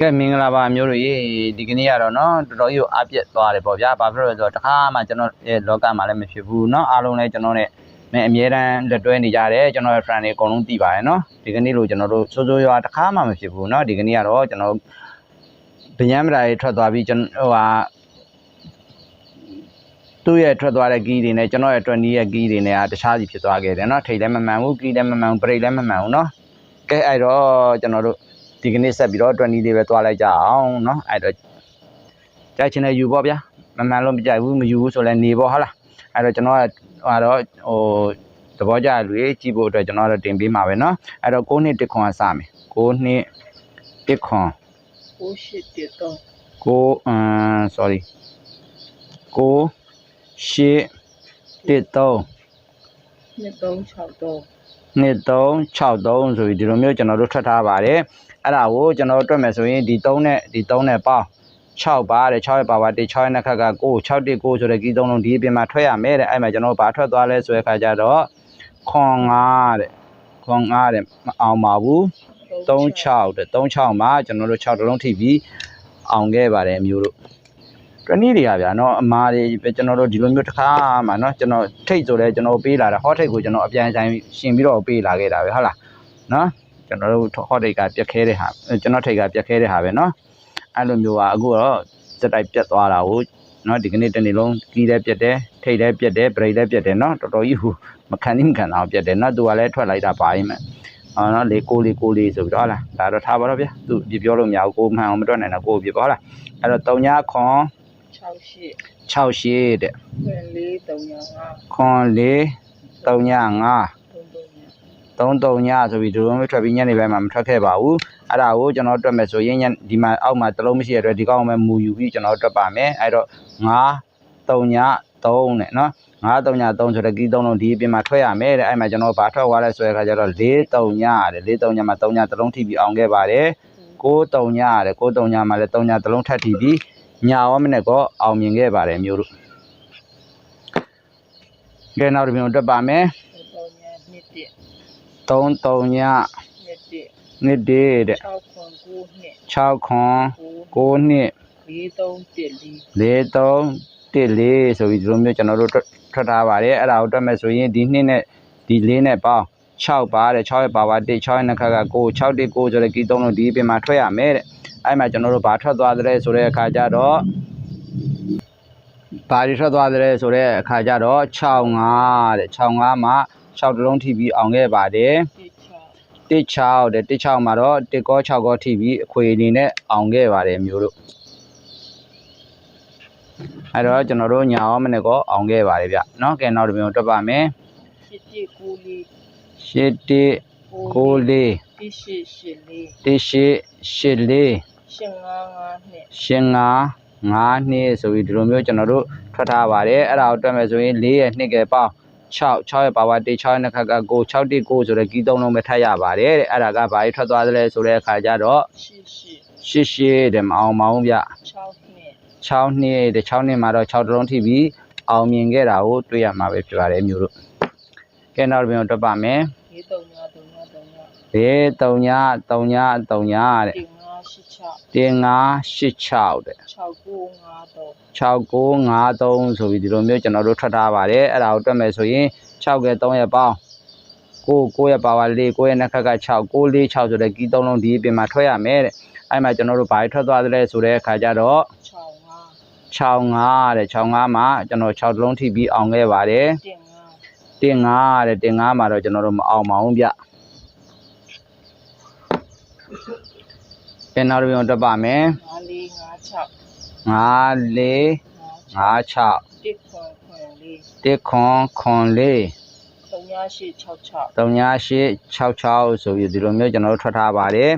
ကဲမင်္ဂလာပါအမျိုးတို့ရေဒီကနေ့ကတော့เนาะတော်တော်ကြီးကိုအပြက်သွားတယ်ပေါ့ဗျာဘာဖြစ်လို့လဲဆိုတော့တခါမှကျွန်တော်ရဲ့လောကမှာလည်းမဖြစ်ဘူးเนาะအားလုံးလည်းကျွန်တော်နဲ့မင်းအမြဲတမ်းလက်တွဲနေကြတယ်ကျွန်တော်ရဲ့ friend တွေအကုန်လုံးသိပါတယ်เนาะဒီကနေ့လို့ကျွန်တော်တို့စိုးစိုးရွားတခါမှမဖြစ်ဘူးเนาะဒီကနေ့ကတော့ကျွန်တော်ဗျံမရာတွေထွက်သွားပြီးကျွန်တော်ဟိုဟာသူ့ရဲ့ထွက်သွားတဲ့ကီးတွေနဲ့ကျွန်တော်ရဲ့20ရဲ့ကီးတွေနဲ့ကတခြားစီဖြစ်သွားခဲ့တယ်เนาะထိတ်လည်းမမှန်ဘူးကီးလည်းမမှန်ဘူးဘရိတ်လည်းမမှန်ဘူးเนาะကဲအဲ့တော့ကျွန်တော်တို့ ဒီကနေ့ဆက်ပြီးတော့20လေးပဲသွားလိုက်ကြအောင်เนาะအဲ့တော့ကြိုက်ချင်တဲ့ယူပေါ့ဗျာမမှန်လို့မကြိုက်ဘူးမယူဘူးဆိုလဲနေပေါ့ဟုတ်လားအဲ့တော့ကျွန်တော်ကဟာတော့ဟိုသဘောကျလူကြီးကြည့်ဖို့အတွက်ကျွန်တော်တို့တင်ပေးမှာပဲเนาะအဲ့တော့9နှစ်တစ်ခွန်ကစမယ်9နှစ်တစ်ခွန်9ရှစ်တစ်တော့9အမ် sorry 9ရှစ်တစ်တော့2 3 6တော့ 3ဆိုပြီးဒီလိုမျိုးကျွန်တော်တို့ထွက်ထားပါတယ်အဲ့ဒါကိုကျွန်တော်တို့တွက်မယ်ဆိုရင်ဒီ3နဲ့ဒီ3နဲ့ပေါင်း6ပါတယ်6ရဲ့ပါဝါ1 6ရဲ့နှစ်ခက်က9 6တိ9ဆိုတဲ့ကြီးသုံးလုံးဒီအပြင်မှာထွက်ရမယ်တဲ့အဲ့မှာကျွန်တော်တို့ဘာထွက်သွားလဲဆိုတဲ့ခါကျတော့ခွန်9တဲ့ခွန်9တဲ့မအောင်ပါဘူး36တဲ့36မှာကျွန်တော်တို့6တလုံးထိပြီးအောင်ခဲ့ပါတယ်အမျိုးတို့ တနည်းတွေကဗျာနော်အမားတွေကျွန်တော်တို့ဒီလိုမျိုးတစ်ခါမှနော်ကျွန်တော်ထိတ်ဆိုလဲကျွန်တော်ပေးလာတာဟောထိတ်ကိုကျွန်တော်အပြန်ဆိုင်ရှင်ပြီးတော့ပေးလာခဲ့တာပဲဟုတ်လားနော်ကျွန်တော်တို့ဟောထိတ်ကပြက်ခဲတဲ့ဟာကျွန်တော်ထိတ်ကပြက်ခဲတဲ့ဟာပဲနော်အဲ့လိုမျိုးကအခုတော့စက်တိုက်ပြက်သွားတာကိုနော်ဒီကနေ့တနေ့လုံးကြီးလည်းပြက်တယ်ထိတ်လည်းပြက်တယ်ဘရိတ်လည်းပြက်တယ်နော်တော်တော်ကြီးဟူမခံနိုင်ခံအောင်ပြက်တယ်နော်သူကလည်းထွက်လိုက်တာပါရင်မဲ့အော်နော်လေကိုလေးကိုလေးဆိုပြီးတော့ဟုတ်လားဒါတော့ထားပါတော့ဗျာသူပြောလို့မရဘူးကိုမှန်အောင်မတွက်နိုင်တာကိုပြပေါ့ဟုတ်လားအဲ့တော့တုံညာခွန် 68တဲ့9435 339ဆိုပြီးဒရုန်းမထွက်ပြီးညနေပိုင်းမှာမထွက်ခဲ့ပါဘူးအဲ့ဒါကိုကျွန်တော်တွက်မယ်ဆိုရင်ဒီမှာအောက်မှာတလုံးမရှိရတဲ့ဒီကောင်မှမူယူပြီးကျွန်တော်တွက်ပါမယ်အဲ့တော့9 39 3နဲ့နော်933ဆိုတော့ကီး3လုံးဒီအပြင်မှာထွက်ရမယ်တဲ့အဲ့မှာကျွန်တော်ဘာထွက်သွားလဲဆိုတဲ့အခါကျတော့439ရတယ်439မှာ3ည3လုံးထိပြီးအောင်ခဲ့ပါတယ်639ရတယ်639မှာလည်း3ည3လုံးထပ်ထိပြီး ညာရောမနဲ့ကောအောင်မြင်ခဲ့ပါတယ်မျိုးတို့ကဲနောက်တစ်မျိုးတက်ပါမယ်33ညနှစ်တည်းတဲ့6ခွန်9နှစ်4314ဆိုပြီးဒီလိုမျိုးကျွန်တော်တို့ထွက်ထားပါတယ်အဲ့ဒါကိုတွက်မယ်ဆိုရင်ဒီနှစ်နဲ့ဒီလေးနဲ့ပေါင်း6ပါတဲ့6ရဲ့ပါပါ1 6ရဲ့နှခါက9 6 1 9ဆိုတဲ့ကီးသုံးလို့ဒီပြင်မှာထွက်ရမယ်တဲ့ အဲ့မှာကျွန်တော်တို့ဘာထွက်သွားသလဲဆိုတဲ့အခါကျတော့ဘာတွေထွက်သွားသလဲဆိုတဲ့အခါကျတော့65တဲ့65မှာ6တလုံးထိပြီးအောင်ခဲ့ပါတယ်16တဲ့16မှာတော့1ကော6ကောထိပြီးအခွေအနေနဲ့အောင်ခဲ့ပါတယ်မျိုးတို့အဲ့တော့ကျွန်တော်တို့ညာရောမနဲ့ကောအောင်ခဲ့ပါတယ်ဗျเนาะကဲနောက်တစ်မျိုးတွက်ပါမယ်7 9 4 7 9 4 1 8 8 4 1 8 8 4 8552 85 9နှစ်ဆိုပြီးဒီလိုမျိုးကျွန်တော်တို့ထွက်ထားပါတယ်အဲ့ဒါကိုတွက်မယ်ဆိုရင်4ရဲ့2ကပေါင်း6 6ရဲ့ power 1 6ရဲ့နှစ်ခါက9 6 1 9ဆိုတော့ကြီးသုံးလုံးပဲထပ်ရပါတယ်တဲ့အဲ့ဒါကဘာကြီးထွက်သွားသလဲဆိုတဲ့အခါကျတော့88 88တဲ့မအောင်မအောင်ဗျ6နှစ်6နှစ်တဲ့6နှစ်မှာတော့6တလုံးထိပြီးအောင်မြင်ခဲ့တာကိုတွေ့ရမှာပဲဖြစ်ပါတယ်မျိုးတို့ကဲနောက်တစ်ပြန်တော့တွက်ပါမယ်4 3 9 3 9 3 9 4 3 9 3 9 3 9တဲ့ 6တင်986တဲ့6953ဆိုပြီးဒီလိုမျိုးကျွန်တော်တို့ထွက်ထားပါတယ်အဲ့ဒါကိုတွက်မယ်ဆိုရင်6ကဲ3ရဲ့ပေါင်းကိုကိုရဲ့ပါဝါလေးကိုရဲ့နှက်ခက်က6ကိုလေး6ဆိုတဲ့ကီးသုံးလုံးဒီအပြင်မှာထွက်ရမယ်တဲ့အဲ့မှာကျွန်တော်တို့ဘာထွက်သွားသလဲဆိုတဲ့အခါကျတော့65တဲ့65မှာကျွန်တော်6လုံးထိပြီးအောင်ခဲ့ပါတယ်တင်5တဲ့တင်5မှာတော့ကျွန်တော်တို့မအောင်ပါဘူးဗျ ကဲနောက်တစ်ပြုံတွက်ပါမယ်5 4 5 6 5 4 5 6 1ခွန်ခွန်လေး3866ဆိုပြီးဒီလိုမျိုးကျွန်တော်တို့ထွက်ထားပါတယ်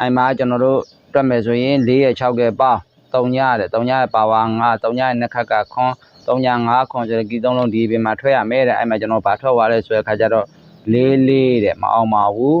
အဲ့မှာကျွန်တော်တို့တွက်မယ်ဆိုရင်4ရဲ့6ကပေါင်း3ရတယ်3ရဲ့ပါဝါ5 3ရဲ့နှစ်ခက်ကခွန်3ရဲ့5ခွန်ဆိုတော့ဒီသုံးလုံးဒီပြင်မှာထွက်ရမယ်တဲ့အဲ့မှာကျွန်တော်ဗာထွက်သွားလဲဆိုတဲ့ခါကျတော့4 4တဲ့မအောင်ပါဘူး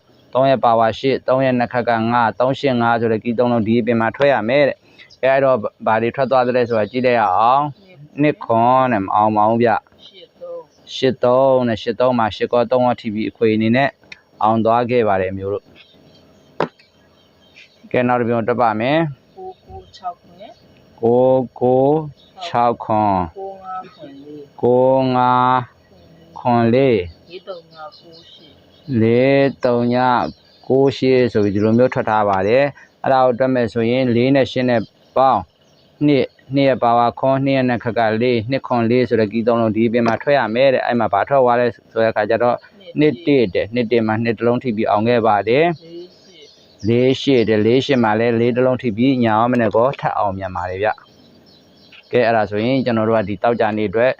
ရဲ့ပါဝါ8 3ရဲ့နှစ်ခက်က9 385ဆိုတဲ့ကီးသုံးလုံးဒီအပြင်မှာထွက်ရမယ်တဲ့အဲအဲ့တော့ဘာတွေထွက်သွားသလဲဆိုတာကြည့်လိုက်ရအောင်နှစ်ခွန်နဲ့မအောင်မအောင်ဗျရှစ်သုံး83နဲ့83မှာ8ကော3ရောထိပြီးအခွေအနေနဲ့အောင်သွားခဲ့ပါတယ်မျိုးတို့ကဲနောက်တစ်ပြန်တွက်ပါမယ်9 9 6ခွန်း6 6ခွန်9 5ခွန်းလေး9 5ခွန်လေးဒီတုံညာ9 ရှိလေး3ည6ရှိဆိုပြီးဒီလိုမျိုးထွက်ထားပါတယ်အဲ့ဒါကိုတွက်မယ်ဆိုရင်4နဲ့8နဲ့ပေါင်းနှစ်နှစ်ရပါဝါခွန်နှစ်ရနဲ့ခက်ကလေးနှစ်ခွန်လေးဆိုတဲ့ကီးသုံးလုံးဒီအပြင်မှာထွက်ရမယ်တဲ့အဲ့မှာဘာထွက်သွားလဲဆိုတဲ့အခါကျတော့နှစ်တည့်တဲ့နှစ်တည့်မှာနှစ်တစ်လုံးထိပြီးအောင်ခဲ့ပါတယ်လေးရှိလေးရှိတယ်လေးရှိမှလည်းလေးတစ်လုံးထိပြီးညာအောင်မနဲ့ကောထပ်အောင်မြန်ပါတယ်ဗျကဲအဲ့ဒါဆိုရင်ကျွန်တော်တို့ကဒီတောက်ကြနေအတွက်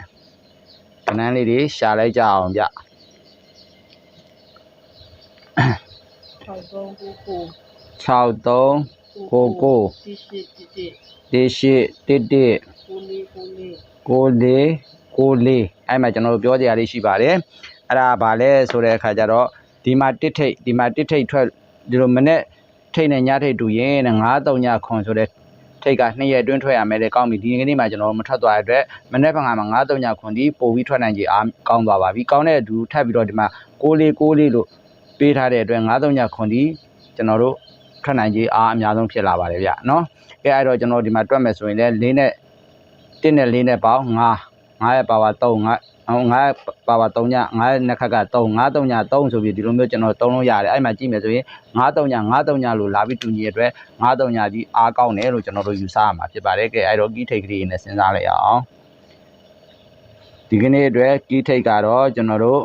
ကနန်းလေးတွေရှာလိုက်ကြအောင်ဗျ 6သုံး9 9 63ကိုဒီရှိတိတိတေရှိတစ်တစ်ကိုလေးကိုလေးကိုလေးကိုလေးအဲ့မှာကျွန်တော်တို့ပြောကြရလေးရှိပါတယ်အဲ့ဒါဗာလဲဆိုတဲ့အခါကျတော့ဒီမှာတစ်ထိတ်ဒီမှာတစ်ထိတ်ထွက်ဒီလိုမနဲ့ထိတ်နဲ့ညထိတ်တူရင်တဲ့9 3ညခွန်ဆိုတဲ့ထိတ်က2ရက်အတွင်းထွက်ရမယ်လေကောင်းပြီဒီကနေ့မှကျွန်တော်မထွက်သွားတဲ့အတွက်မနေ့ကငါမှာ9 3ညခွန်ဒီပို့ပြီးထွက်နိုင်ကြအားကောင်းသွားပါပြီကောင်းတဲ့အတူထပ်ပြီးတော့ဒီမှာ6လေး6လေးလို့ ပေးထားတဲ့အတွက်9 3ညခွန်ဒီကျွန်တော်တို့ထွက်နိုင်ကြအားအများဆုံးဖြစ်လာပါတယ်ဗျနော်ကဲအဲ့တော့ကျွန်တော်ဒီမှာတွက်မယ်ဆိုရင်လည်း၄နဲ့1နဲ့4နဲ့ပေါင်း9 9ရဲ့ပါဝါ3 9ဟို9ရဲ့ပါဝါ3ည9ရဲ့နှစ်ခက်က3 9 3ည3ဆိုပြီးဒီလိုမျိုးကျွန်တော်3လုံးရတယ်အဲ့မှာကြည့်မယ်ဆိုရင်9 3ည9 3ညလို့လာပြီးတူညီတဲ့အတွက်9 3ညကြီးအားကောင်းတယ်လို့ကျွန်တော်တို့ယူဆရမှာဖြစ်ပါတယ်ကဲအဲ့တော့ကီးထိတ်ကလေးနဲ့စဉ်းစားလိုက်အောင်ဒီကနေ့အတွက်ကီးထိတ်ကတော့ကျွန်တော်တို့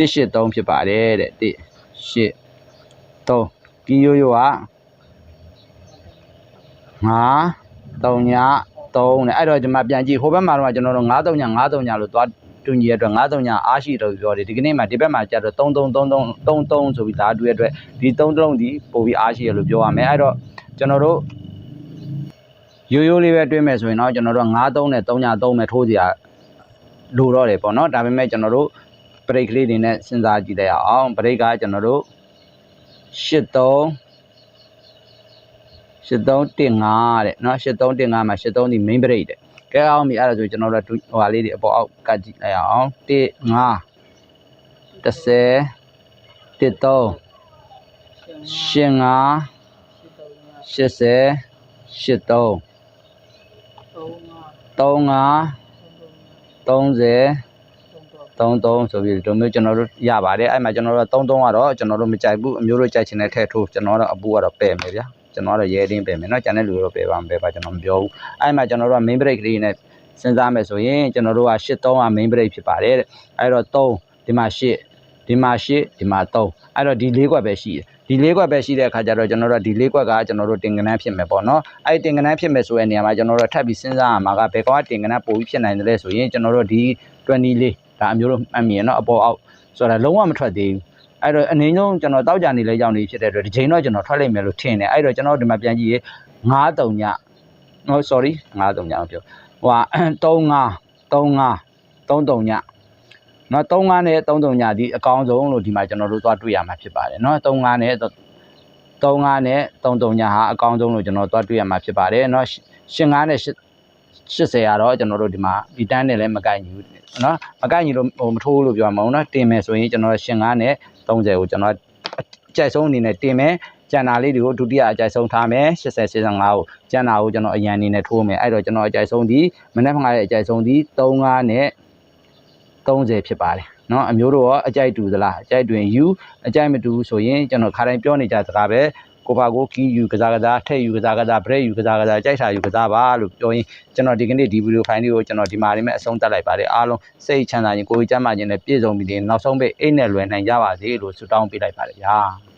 183ဖြစ်ပါတယ်တဲ့183ကီးရိုးရိုးက9 3ည3နဲ့အဲ့တော့ဒီမှာပြန်ကြည့်ဟိုဘက်မှာတော့ကျွန်တော်တို့9 3ည9 3ညလို့သွားတူညီရတဲ့အတွက်9 3ညအားရှိတော့ပြောတယ်ဒီကနေ့မှာဒီဘက်မှာကျတော့3 3 3 3 3 3ဆိုပြီးလာတူရတဲ့အတွက်ဒီ3တုံးဒီပို့ပြီးအားရှိရလို့ပြောရမယ်အဲ့တော့ကျွန်တော်တို့ရိုးရိုးလေးပဲတွေးမယ်ဆိုရင်တော့ကျွန်တော်တို့9 3နဲ့3ည3ပဲထိုးစီရလိုတော့တယ်ပေါ့နော်ဒါပေမဲ့ကျွန်တော်တို့ ဘရိတ်ကလေးတွေနဲ့စဉ်းစားကြည့်လိုက်အောင်ဘရိတ်ကကျွန်တော်တို့8 3 8315တဲ့နော်8315မှာ83ဒီ main break တဲ့ကဲအောင်ပြီအဲ့ဒါဆိုကျွန်တော်တို့ဟိုဟာလေးတွေအပေါ်အောက်ကကြည့်လိုက်အောင်1 5 10 13ရှင်ငါ85ရှစ်တုံညာ80 83သုံးငါ35သုံးတုံညာ30သုံးတုံ 33ဆိုပြီးဒီလိုမျိုးကျွန်တော်တို့ရပါတယ်အဲ့မှာကျွန်တော်တို့33ကတော့ကျွန်တော်တို့မကြိုက်ဘူးအမျိုးတို့ကြိုက်ချင်တဲ့ထဲထိုးကျွန်တော်တို့အပူကတော့ပယ်မယ်ဗျာကျွန်တော်ကတော့ရဲတင်းပယ်မယ်เนาะကျန်တဲ့လူတွေတော့ပယ်ပါမပယ်ပါကျွန်တော်မပြောဘူးအဲ့မှာကျွန်တော်တို့က main break ကလေးနဲ့စဉ်းစားမယ်ဆိုရင်ကျွန်တော်တို့က83က main break ဖြစ်ပါတယ်တဲ့အဲ့တော့3ဒီမှာ8ဒီမှာ8ဒီမှာ3အဲ့တော့ဒီ၄ခွက်ပဲရှိတယ်ဒီ၄ခွက်ပဲရှိတဲ့အခါကျတော့ကျွန်တော်တို့ကဒီ၄ခွက်ကကျွန်တော်တို့တင်ကနန်းဖြစ်မယ်ပေါ့နော်အဲ့ဒီတင်ကနန်းဖြစ်မယ်ဆိုတဲ့နေရာမှာကျွန်တော်တို့ထပ်ပြီးစဉ်းစားရမှာကဘယ်ကောင်ကတင်ကနန်းပို့ပြီးဖြစ်နိုင်တယ်လဲဆိုရင်ကျွန်တော်တို့ဒီ20လေး ဒါအမျိုးတို့မှတ်မိရနော်အပေါ်အောက်ဆိုတာလုံးဝမထွက်သေးဘူးအဲ့တော့အနေဆုံးကျွန်တော်တောက်ကြနေလဲကြောင်းနေဖြစ်တဲ့အတွက်ဒီချိန်တော့ကျွန်တော်ထွက်လိုက်မယ်လို့ထင်တယ်အဲ့တော့ကျွန်တော်ဒီမှာပြန်ကြည့်ရေ9တုံညဟို sorry 9တုံညမပြောဟိုဟာ35 35 3တုံညနော်35နဲ့3တုံညဒီအကောင်းဆုံးလို့ဒီမှာကျွန်တော်တို့သွားတွေ့ရမှာဖြစ်ပါတယ်နော်35နဲ့35နဲ့3တုံညဟာအကောင်းဆုံးလို့ကျွန်တော်သွားတွေ့ရမှာဖြစ်ပါတယ်နော်85နဲ့ 80ကတော့ကျွန်တော်တို့ဒီမှာဒီတန်းနဲ့လည်းမကိုက်ညီဘူးနော်မကိုက်ညီလို့ဟိုမထိုးလို့ပြောမှာမဟုတ်နော်တင်မယ်ဆိုရင်ကျွန်တော်85နဲ့30ကိုကျွန်တော်အကြိုက်ဆုံးအနေနဲ့တင်မယ်ကျန်တာလေးတွေကိုဒုတိယအကြိုက်ဆုံးထားမယ်80 85ကိုကျန်တာကိုကျွန်တော်အရန်အနေနဲ့ထိုးမယ်အဲ့တော့ကျွန်တော်အကြိုက်ဆုံးဒီမနေ့ကငါရဲ့အကြိုက်ဆုံးဒီ35နဲ့30ဖြစ်ပါတယ်နော်အမျိုးတို့ရောအကြိုက်တူသလားအကြိုက်တွင်ယူအကြိုက်မတူဘူးဆိုရင်ကျွန်တော်ခါတိုင်းပြောနေကြစကားပဲ ကိုပါကိုကီးယူကစားကစားထက်ယူကစားကစားဘရက်ယူကစားကစားကြိုက်တာယူကစားပါလို့ပြောရင်ကျွန်တော်ဒီကနေ့ဒီဗီဒီယိုဖိုင်လေးကိုကျွန်တော်ဒီမှာနေမဲ့အဆုံးသတ်လိုက်ပါတယ်အားလုံးစိတ်ချမ်းသာခြင်းကိုယ်ကြီးကျန်းမာခြင်းနဲ့ပြည့်စုံပြီးတဲ့နောက်ဆုံးပိတ်အိတ်နဲ့လွယ်နိုင်ကြပါစေလို့ဆုတောင်းပေးလိုက်ပါတယ်ဗျာ